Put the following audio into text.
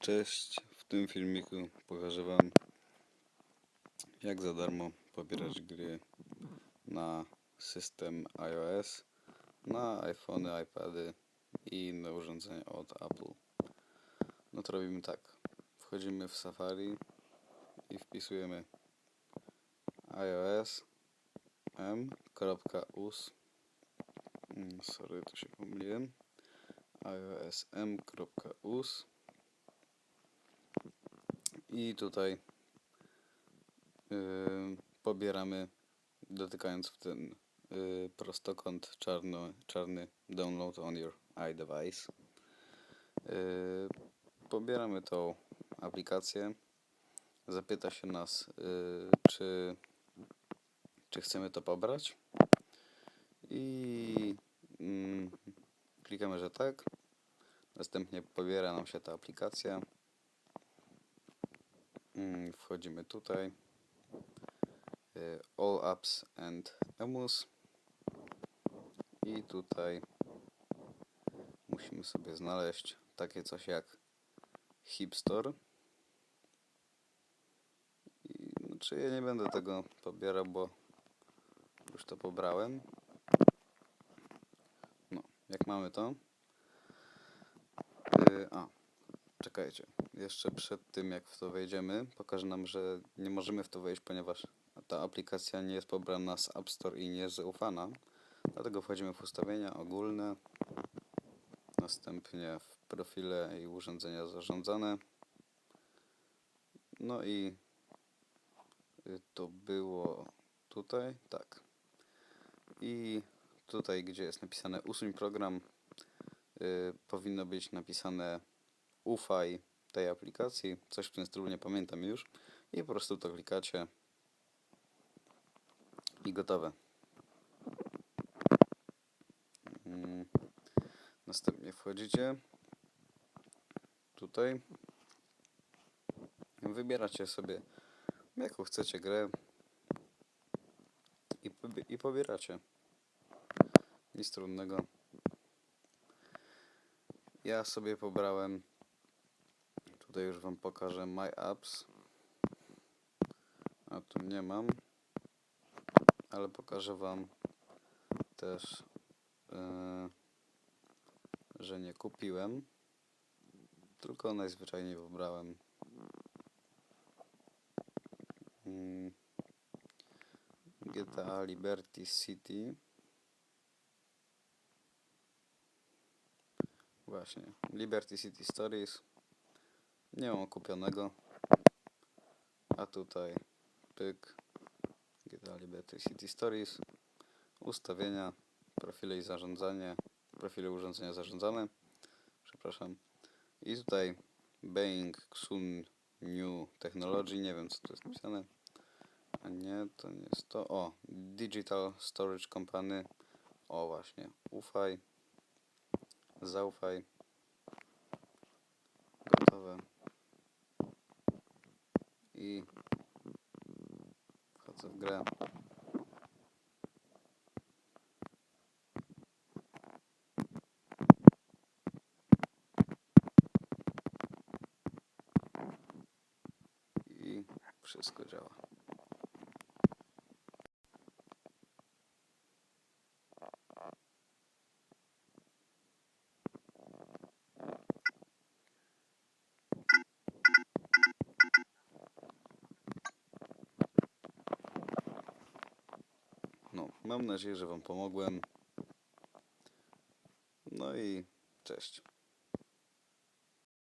Cześć, w tym filmiku pokażę Wam jak za darmo pobierać gry na system iOS, na iPhony, iPady i inne urządzenia od Apple. No to robimy tak, wchodzimy w Safari i wpisujemy iOS m.us Mm, sorry, tu się pomyliłem. iOSm.us i tutaj yy, pobieramy dotykając w ten yy, prostokąt czarno, czarny download on your iDevice yy, pobieramy tą aplikację. Zapyta się nas yy, czy czy chcemy to pobrać. I mm, klikamy, że tak. Następnie pobiera nam się ta aplikacja Wchodzimy tutaj. y, All apps and emus. I tutaj musimy sobie znaleźć takie coś jak Hipstore. I, znaczy ja nie będę tego pobierał, bo już to pobrałem. No, jak mamy to. y, a, Czekajcie, jeszcze przed tym jak w to wejdziemy, pokażę nam, że nie możemy w to wejść, ponieważ ta aplikacja nie jest pobrana z App Store i nie jest zaufana. Dlatego wchodzimy w ustawienia ogólne, następnie w profile i urządzenia zarządzane. No i y, to było tutaj, tak. I tutaj, gdzie jest napisane usuń program, y, powinno być napisane ufaj tej aplikacji, coś w tym stylu, nie pamiętam już. I po prostu to klikacie. I gotowe. Mm, Następnie wchodzicie. Tutaj, wybieracie sobie jaką chcecie grę. I, i pobieracie. Nic trudnego. Ja sobie pobrałem Tutaj już Wam pokażę My Apps. A tu nie mam. Ale pokażę Wam też, yy, że nie kupiłem. Tylko najzwyczajniej wybrałem. Mm, GTA Liberty City. Właśnie, Liberty City Stories. Nie mam kupionego. A tutaj pyk. GTA City Stories. Ustawienia, profile i zarządzanie. Profile urządzenia zarządzane. Przepraszam. I tutaj Bang Xun New Technology. Nie wiem co to jest napisane. A nie, to nie jest to. O, Digital Storage Company. O właśnie. Ufaj. Zaufaj. Gotowe. I wchodzę w grę. Wszystko działa. No, mam nadzieję, że Wam pomogłem. No i cześć.